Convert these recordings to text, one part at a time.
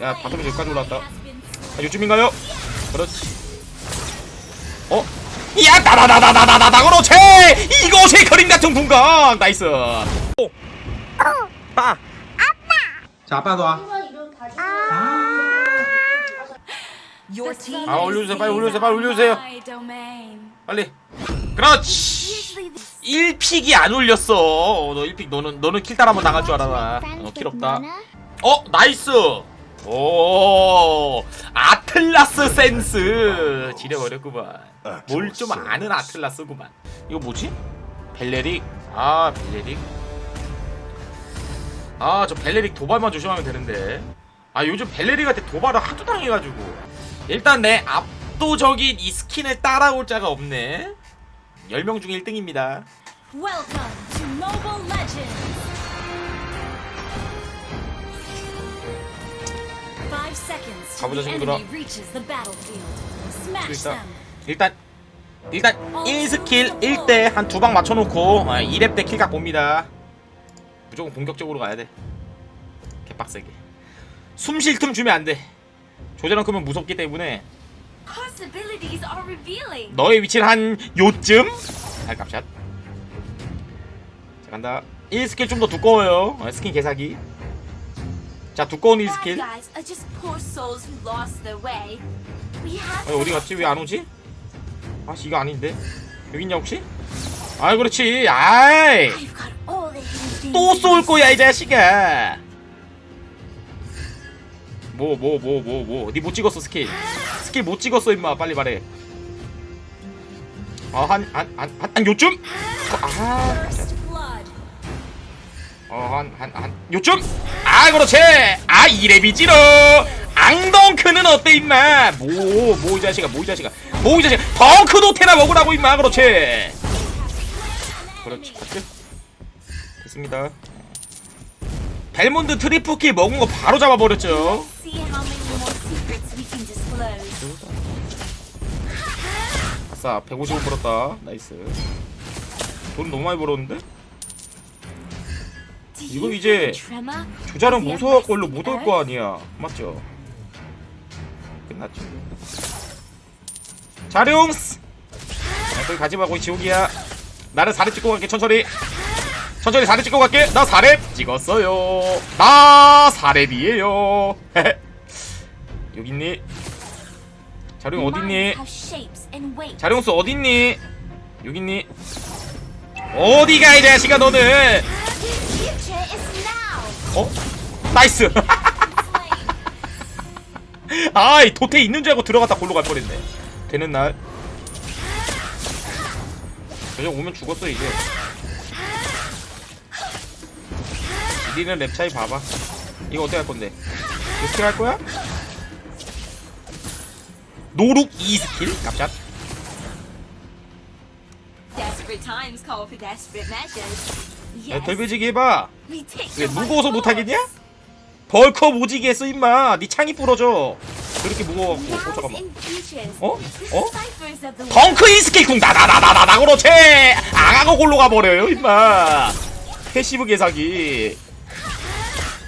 야 바텀이 여기까지 올라왔다. 아, 요즘인가요? 그렇지. 어? 야 나나나나나나나 그렇지! 이것이 그림 같은 분각 나이스! 오. 빠. 자 아빠도 와. Your team 아 올려주세요. 빨리 올려주세요. 빨리 올려주세요. 빨리. 그렇지! 1픽이 안 올렸어. 어, 너 1픽 너는 너는 킬 따라 한번 나갈 줄 알아라 어, 킬 없다. 어 나이스 오 아틀라스 센스. 지려버렸구만. 뭘 좀 아는 아틀라스구만. 이거 뭐지? 벨레릭. 아 벨레릭. 아 저 벨레릭 도발만 조심하면 되는데. 아 요즘 벨레릭한테 도발을 하도 당해가지고. 일단 내 압도적인 이 스킨을 따라올 자가 없네. 10명 중 1등입니다. Welcome to Mobile Legends. 가보자, 친구들아. 일단. 일단 일단 1스킬 1대 한 두 방 맞춰놓고 2렙 때 킬각 봅니다. 무조건 공격적으로 가야돼. 개빡세게. 숨 쉴 틈 주면 안돼. 조제랑 크면 무섭기 때문에. 너의 위치는 한 요쯤? 알깝샷. 자 간다. 1스킬 좀 더 두꺼워요. 어, 스킨 개사기 자 두꺼운 1스킬. guys. Are just poor souls who lost their way. We have 어, 어디 갔지? 왜 안 오지? 아씨 이거 아닌데? 여기 있냐 혹시? 아이 그렇지. 아이! 또. 쏠 거야 이 자식아. 뭐 뭐 뭐 뭐뭐 니 못 찍었어 스킬. 스킬 못 찍었어 임마. 빨리 말해. 아한 한한한 요쯤? 아 한 한 요쯤! 아 그렇지! 아 이레비지로 앙덩크는 어때 임마? 뭐 뭐 이 자식아 뭐 이 자식아. 뭐 이 자식아 덩크 도 테나 먹으라고 임마. 그렇지? 그렇지 맞지? 됐습니다. 벨몬드 트리플킬 먹은 거 바로 잡아버렸죠. 아싸 150원 벌었다. 나이스. 돈 너무 많이 벌었는데? 이거 이제? 조자랑 무서워갖고 일로 못 올 거 아니야 맞죠? 끝났죠 자룡스 야, 거기 가지 말고 지옥이야 나는 4렙 찍고 갈게 천천히 천천히 4렙 찍고 갈게 나 4렙 찍었어요 나 4렙이에요 여기 있니? 자룡 어딨니? 자룡스 어딨니? 여기 있니? 어디가 이 자식아 너는. 어? 나이스. 아이 도태 있는 줄 알고 들어갔다 골로 갈 뻔했네. 되는 날. 저녁 오면 죽었어 이제. 니는 랩 차이 봐봐. 이거 어떻게 할 건데? 이렇게 할 거야? 노룩 2스킬? 깜짝. 야. 덜배지기 해봐. 왜 무거워서. 못하겠냐? 벌컥 오지게 했어 임마. 네 창이 부러져. 그렇게 무거워갖고 어 잠깐만. 어? 어? 덩크 이스킬 궁 나나나나나나 그렇지. 앙하고 골로 가버려요 임마. 패시브 개사기.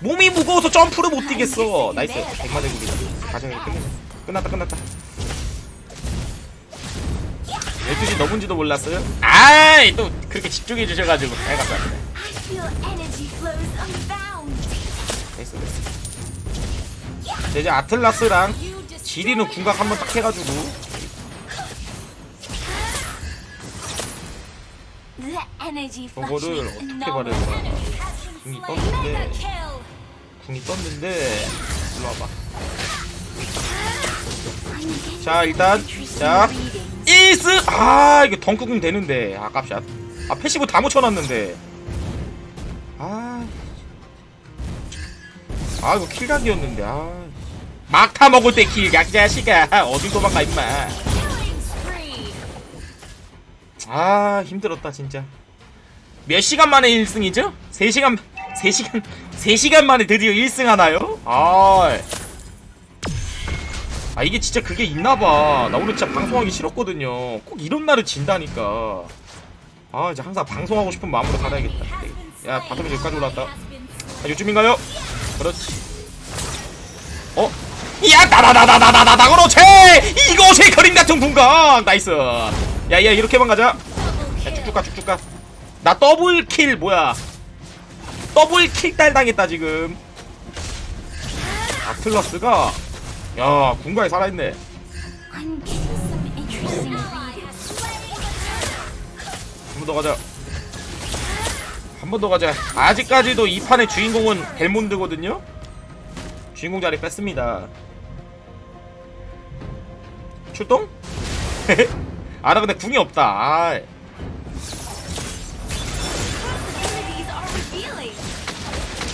몸이 무거워서 점프를 못 뛰겠어. 나이스. 백만 대국이다 가정이 끝났, 끝났다 끝났다 12시 넘은지도 몰랐어요? 아이 또 그렇게 집중해 주셔가지고 잘 감사합니다. 됐어 됐어 자, 이제 아틀라스랑 지리는 궁각 한번 딱 해가지고 저거를 어떻게 Enemy has 궁이. 떴는데. 궁이 떴는데 일로 와봐 자 일단 자 이스 아 이거 덩크궁 되는데 아깝샷 아 패시브 다 묻혀놨는데 아, 아 이거 킬각이었는데 아 막타 먹을 때 킬각 자식아 어딜 도망가 임마. 아 힘들었다 진짜 몇 시간 만에 1승이죠? 3시간 3시간 3시간 만에 드디어 1승 하나요? 아. 아 이게 진짜 그게 있나봐 나 오늘 진짜 방송하기 싫었거든요 꼭 이런 날은 진다니까 아 이제 항상 방송하고 싶은 마음으로 살아야겠다 야 바텀이 여기까지 올라왔다 아, 요즘인가요? 그렇지 어? 야 나나나나나나나 그렇지 이것이 그림 같은 분광 나이스 야야 이렇게만 가자 야 쭉쭉 가 쭉쭉 가나 더블 킬 뭐야 더블 킬 딸 당했다 지금 아틀러스가 야 군가에 살아있네. 한 번 더 가자. 한 번 더 가자. 아직까지도 이 판의 주인공은 벨몬드거든요? 주인공 자리 뺐습니다. 출동? 아나 근데 궁이 없다. 아.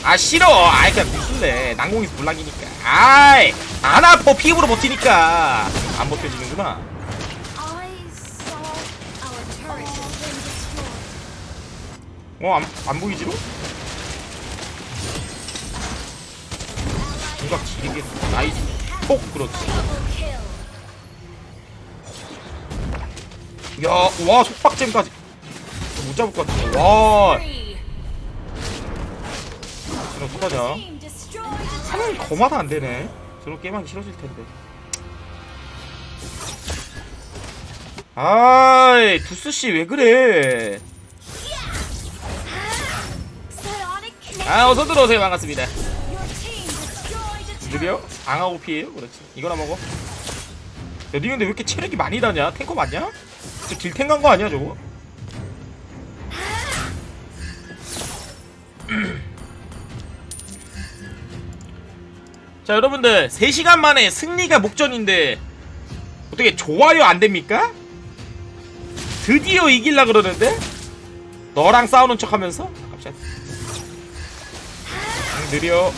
아 싫어. 아이 그냥 무술래. 난공에서 물랑이니까 아이 안 아파 피부로 버티니까 안 버텨지는구나 I saw our turret has been destroyed. 어안 안 보이지로? 누가 지리게 나이스 폭 그렇지. 야와 속박잼까지 못 잡을 것 같아 와. 이거 어떡하냐 Turret. 거마다 안 되네 저런 게임하기 싫어질 텐데 아이 두스씨 왜 그래. 아 어서 들어오세요 반갑습니다. 느려? 앙하고 피해요? 그렇지 이거나 먹어 야 니 근데 왜 이렇게 체력이 많이 다냐? 탱커 맞냐? 저 딜탱 간 거 아니야 저거? 자 여러분들 3시간 만에 승리가 목전인데 어떻게 좋아요 안됩니까? 드디어 이길라 그러는데? 너랑 싸우는 척 하면서? 갑자기 응, 느려.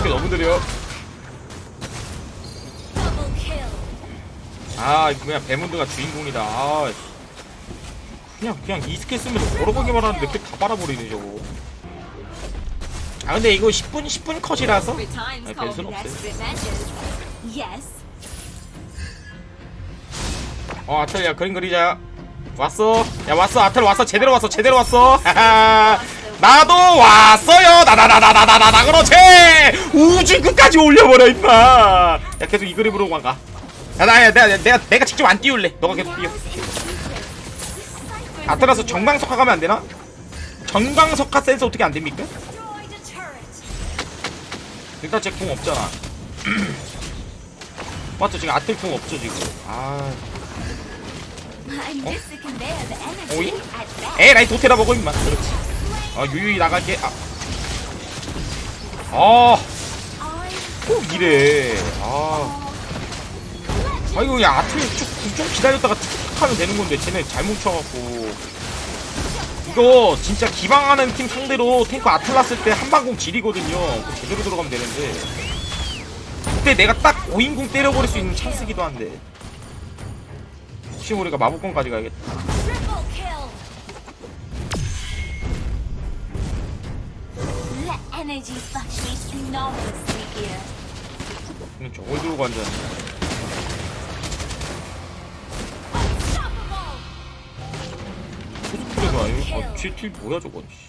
이게 너무 느려. 아 그냥 배문드가 주인공이다 아, 그냥 그냥 이 스킬 쓰면서 걸어보기만 하는데 다 빨아버리네 저거 아 근데 이거 10분 10분 컷이라서? Every time's 아, 별 next 없어요. 어 아틀 야 그림 그리자. 왔어? 야 왔어 아틀 왔어. 제대로 왔어 제대로 왔어. 하하 나도 왔어요. 나나나나나나나 그렇지! 우주 끝까지 올려버려 임마. 야 계속 이 그림으로 가. 야나 내가 내가 내가 직접 안 띄울래. 너가 계속 띄워. the 정광석화 가면 안 되나? 정광석화 센스 어떻게 안 됩니까? 일단 제 궁 없잖아. 맞죠? 지금 아틀 궁 없죠 지금. 아, 어? 오이? best. 에라이 도테라 먹어 임마. 그렇지. 아 유유히 나갈게. 아, 아, 꼭 이래. 아, 아 이거 야 아틀 좀, 좀 기다렸다가 틱틱 하면 되는 건데 쟤네 잘 뭉쳐갖고. 이거 진짜 기방하는 팀 상대로 탱커 아틀라스 때 한방공 지리거든요. 그거 제대로 들어가면 되는데. 그때 내가 딱 5인공 때려버릴 수 있는 찬스기도 한데. 혹시 모르니까 마법공까지 가야겠다. 그냥 저걸 들고. Unstoppable. 아니고? 아, 틸 뭐야 저건. 씨.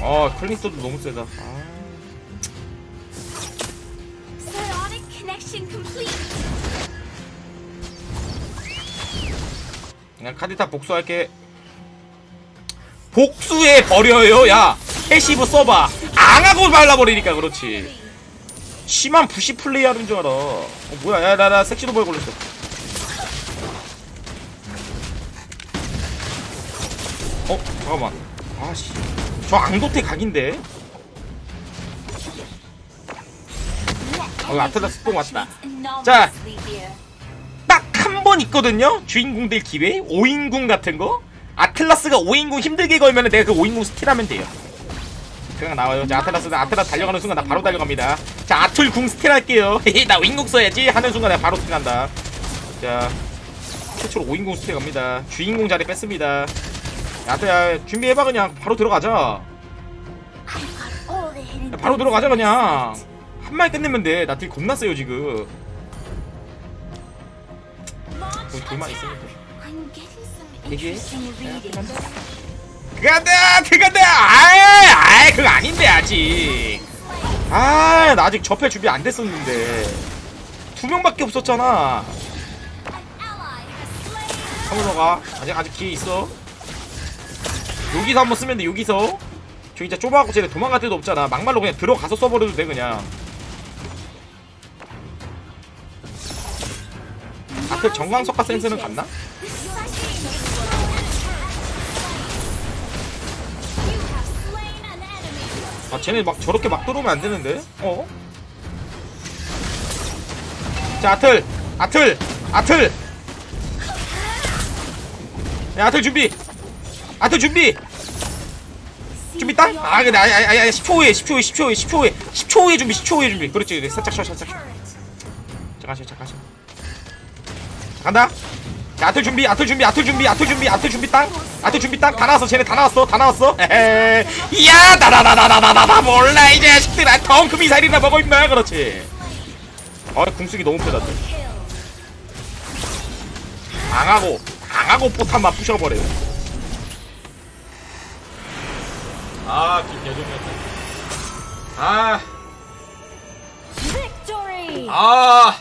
아, 클린스도 너무 세다. 아. 그냥 카디타 복수할게. 복수해 버려요, 야. 패시브 써봐. 안 하고 말라버리니까 그렇지. 심한 부시 플레이 하는 줄 알아. 어, 뭐야, 야, 나, 나 섹시도 보여 걸렸어. 어, 잠깐만. 아씨. 저 앙도테 각인데? The 아틀라스 똥 왔다. 자. 딱 한 번 있거든요? 주인공들 기회? 5인궁 같은 거? 아틀라스가 5인궁 힘들게 걸면 내가 그 5인궁 스틸하면 돼요. 그냥 나와요. 자, 아틀라스, 아틀라스 달려가는 순간 나 바로 달려갑니다. 자, 아툴 궁 스틸 할게요. 나 5인궁 써야지. 하는 순간 내가 바로 스틸한다. 자, 최초로 5인궁 스틸 갑니다. 주인공 자리 뺐습니다. 야, 아틀야, 준비해봐, 그냥. 바로 들어가자. 야, 바로 들어가자, 그냥. 한 마리 끝내면 돼. 나 딜 겁나 세요, 지금. 거기 둘만. 있으면 돼. I'm getting some 얘기해. interesting readings. 간다! 들어간다! 아이, 아이, 그거 안 아, 나 아직 접할 준비 안 됐었는데. 두 명밖에 없었잖아. An ally has slain. 한번 가. 아직 아직 기회 있어. 여기서 한번 쓰면 돼. 여기서. 저 진짜 좁아갖고 쟤네 도망갈 데도 없잖아. 막말로 그냥 들어가서 써버려도 돼 그냥. 앞에 정광석과 센스는 갔나? 아 쟤네 막 저렇게 막 들어오면 안 되는데? 어? 자 아틀! 아틀! 아틀! 야 아틀 준비! 아틀 준비! 준비 땅? 아 근데 아니 아니 아니 10초 후에 10초 후에 10초 후에 10초 후에 10초 후에 준비 10초 후에 준비. 그렇지 그렇지. 살짝 쉬어 살짝 쉬어. 잠깐 쉬어 자, 간다. 자 아틀 준비 아틀 준비 아틀 준비 아틀 준비 아틀 준비 땅 아틀 준비 땅다 나왔어 쟤네 다 나왔어 다 나왔어. 에헤 야 나나나나나나나 몰라 이 자식들아 덩크 미사일이나 먹어 임마. 그렇지. 어 궁수기 너무 Kill. 강하고 강하고 포탄만 부셔버려 아 김여정이었다. 아. Victory. 아